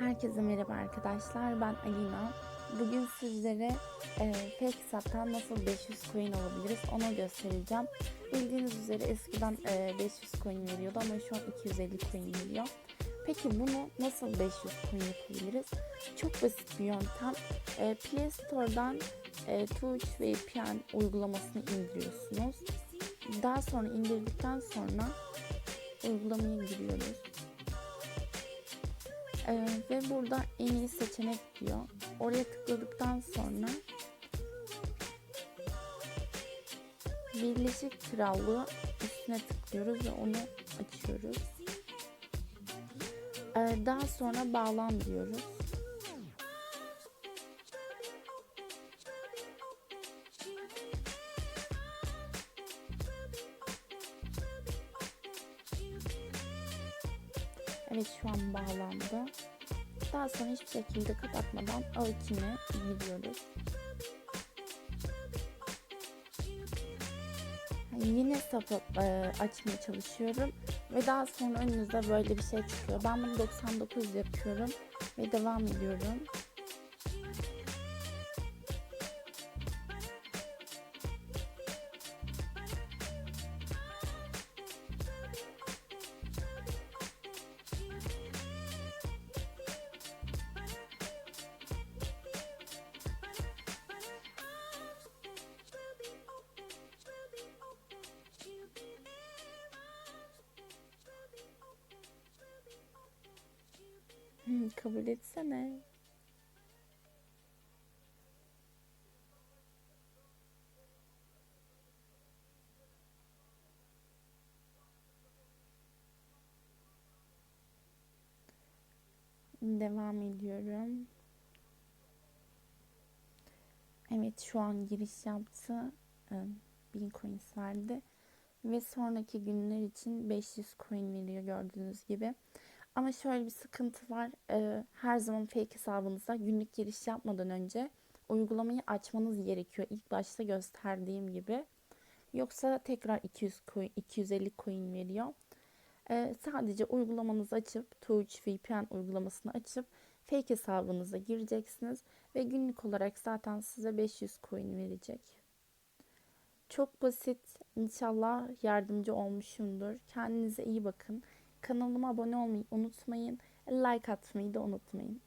Herkese merhaba arkadaşlar. Ben Alina. Bugün sizlere e, fake hesaptan nasıl 500 coin alabiliriz onu göstereceğim. Bildiğiniz üzere eskiden e, 500 coin veriyordu ama şu an 250 coin veriyor. Peki bunu nasıl 500 coin yapabiliriz? Çok basit bir yöntem. E, Play Store'dan e, Twitch VPN uygulamasını indiriyorsunuz. Daha sonra indirdikten sonra uygulamaya giriyoruz. Ee, ve burada en iyi seçenek diyor. Oraya tıkladıktan sonra Birleşik Krallığı üstüne tıklıyoruz ve onu açıyoruz. Ee, daha sonra bağlan diyoruz. Evet şu an bağlandı. Daha sonra hiçbir şekilde kapatmadan A2'ne giriyoruz. Yine hesap e, açmaya çalışıyorum ve daha sonra önünüzde böyle bir şey çıkıyor. Ben bunu 99 yapıyorum ve devam ediyorum. Kabul etsene. Devam ediyorum. Evet şu an giriş yaptı. Ee, 1000 coins verdi. Ve sonraki günler için 500 coin veriyor gördüğünüz gibi. Ama şöyle bir sıkıntı var. Ee, her zaman fake hesabınıza günlük giriş yapmadan önce uygulamayı açmanız gerekiyor. İlk başta gösterdiğim gibi. Yoksa tekrar 200 coin, 250 coin veriyor. Ee, sadece uygulamanızı açıp Twitch VPN uygulamasını açıp fake hesabınıza gireceksiniz ve günlük olarak zaten size 500 coin verecek. Çok basit. İnşallah yardımcı olmuşumdur. Kendinize iyi bakın. Kanalıma abone olmayı unutmayın. Like atmayı da unutmayın.